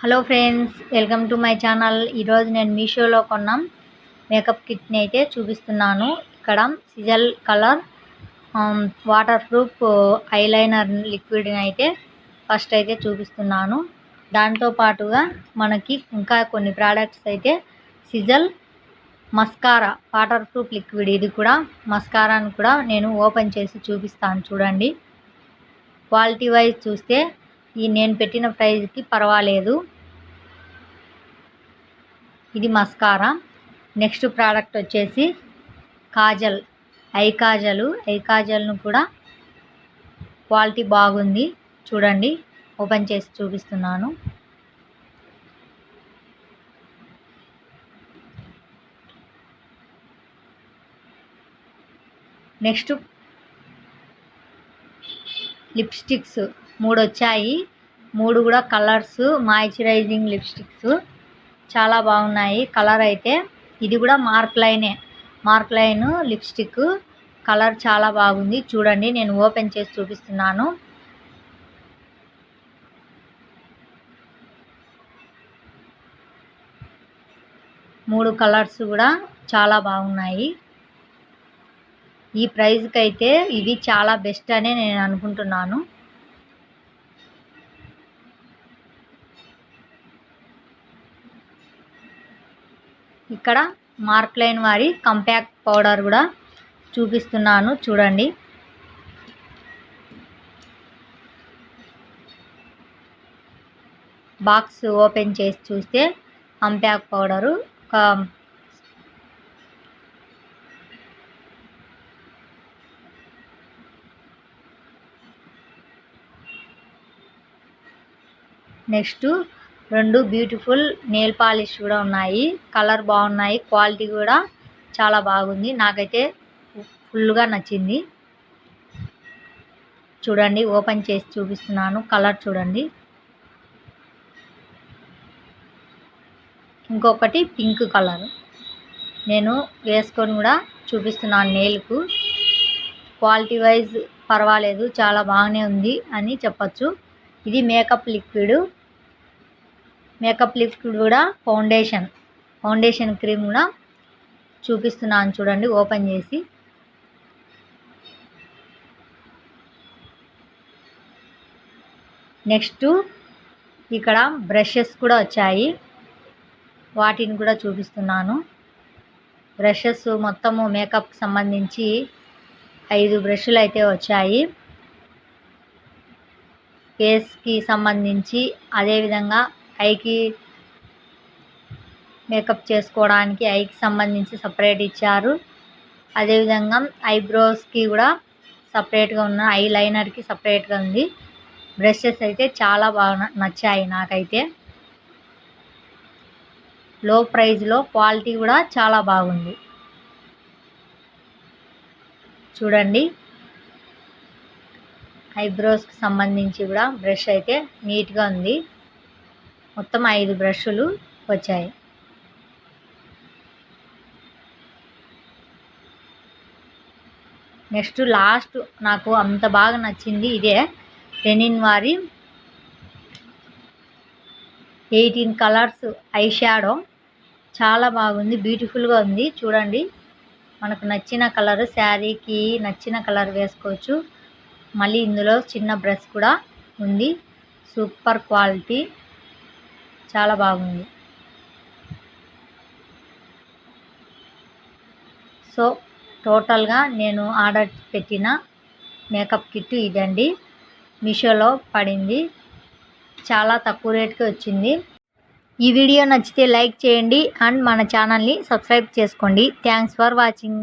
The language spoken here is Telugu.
Hello friends welcome to my channel. ఈరోజు నేను మీషోలో కొన్నాం మేకప్ కిట్ని అయితే చూపిస్తున్నాను. ఇక్కడ sisal colour water proof eyeliner లిక్విడ్ని అయితే ఫస్ట్ అయితే చూపిస్తున్నాను. దాంతో పాటుగా మనకి ఇంకా కొన్ని ప్రోడక్ట్స్ అయితే sisal mascara water proof liquid. ఇది కూడా మస్కారాను కూడా నేను ఓపెన్ చేసి చూపిస్తాను చూడండి. క్వాలిటీ వైజ్ చూస్తే ఈ నేను పెట్టిన ప్రైజ్కి పర్వాలేదు. ఇది మస్కారా. నెక్స్ట్ ప్రోడక్ట్ వచ్చేసి కాజల్ ఐ కాజలు. ఐ కాజల్ను కూడా క్వాలిటీ బాగుంది. చూడండి ఓపెన్ చేసి చూపిస్తున్నాను. నెక్స్ట్ లిప్స్టిక్స్ మూడు వచ్చాయి మూడు కూడా కలర్స్ మాయిశ్చరైజింగ్ లిప్స్టిక్స్. చాలా బాగున్నాయి. కలర్ అయితే ఇది కూడా మార్క్ లైనే. మార్క్ లైన్ లిప్స్టిక్ కలర్ చాలా బాగుంది. చూడండి నేను ఓపెన్ చేసి చూపిస్తున్నాను. మూడు కలర్స్ కూడా చాలా బాగున్నాయి. ఈ ప్రైస్కి అయితే ఇవి చాలా బెస్ట్ అనే నేను అనుకుంటున్నాను. ఇక్కడ మార్క్ లైన్ వారి కంపాక్ట్ పౌడర్ కూడా చూపిస్తున్నాను చూడండి. బాక్స్ ఓపెన్ చేసి చూస్తే కంపాక్ట్ పౌడరు ఒక నెక్స్ట్ రెండు బ్యూటిఫుల్ నెయిల్ పాలిష్ కూడా ఉన్నాయి. కలర్ బాగున్నాయి. క్వాలిటీ కూడా చాలా బాగుంది. నాకైతే ఫుల్గా నచ్చింది. చూడండి ఓపెన్ చేసి చూపిస్తున్నాను. కలర్ చూడండి. ఇంకొకటి పింక్ కలర్ నేను వేసుకొని కూడా చూపిస్తున్నాను నెయిల్కు క్వాలిటీ వైజ్ పర్వాలేదు. చాలా బాగానే ఉంది అని చెప్పచ్చు. ఇది మేకప్ లిక్విడ్ మేకప్ లిక్విడ్ కూడా ఫౌండేషన్ ఫౌండేషన్ క్రీమ్ కూడా చూపిస్తున్నాను చూడండి ఓపెన్ చేసి. నెక్స్ట్ ఇక్కడ బ్రషెస్ కూడా వచ్చాయి. వాటిని కూడా చూపిస్తున్నాను. బ్రషెస్ మొత్తము మేకప్కి సంబంధించి ఐదు బ్రష్లు అయితే వచ్చాయి. ఫేస్కి సంబంధించి అదేవిధంగా ఐకి మేకప్ చేసుకోవడానికి ఐకి సంబంధించి సపరేట్ ఇచ్చారు. అదేవిధంగా ఐబ్రోస్కి కూడా సపరేట్గా ఉన్న ఐ లైనర్కి సపరేట్గా ఉంది. బ్రషెస్ అయితే చాలా బాగా నచ్చాయి నాకైతే. లో ప్రైజ్లో క్వాలిటీ కూడా చాలా బాగుంది. చూడండి. ఐబ్రోస్కి సంబంధించి కూడా బ్రష్ అయితే నీట్గా ఉంది. మొత్తం ఐదు బ్రష్లు వచ్చాయి. నెక్స్ట్ లాస్ట్ నాకు అంత బాగా నచ్చింది ఇదే రెనిన్ వారి ఎయిటీన్ కలర్స్ ఐ షాడో. చాలా బాగుంది బ్యూటిఫుల్గా ఉంది. చూడండి మనకు నచ్చిన కలర్ శారీకి నచ్చిన కలర్ వేసుకోవచ్చు. మళ్ళీ ఇందులో చిన్న బ్రష్ కూడా ఉంది. Super quality. చాలా బాగుంది. సో టోటల్గా నేను ఆర్డర్ పెట్టిన మేకప్ కిట్ ఇదండి. మీషోలో పడింది. చాలా తక్కువ రేట్కి వచ్చింది. ఈ వీడియో నచ్చితే లైక్ చేయండి అండ్ మన ఛానల్ని సబ్స్క్రైబ్ చేసుకోండి. Thanks for watching.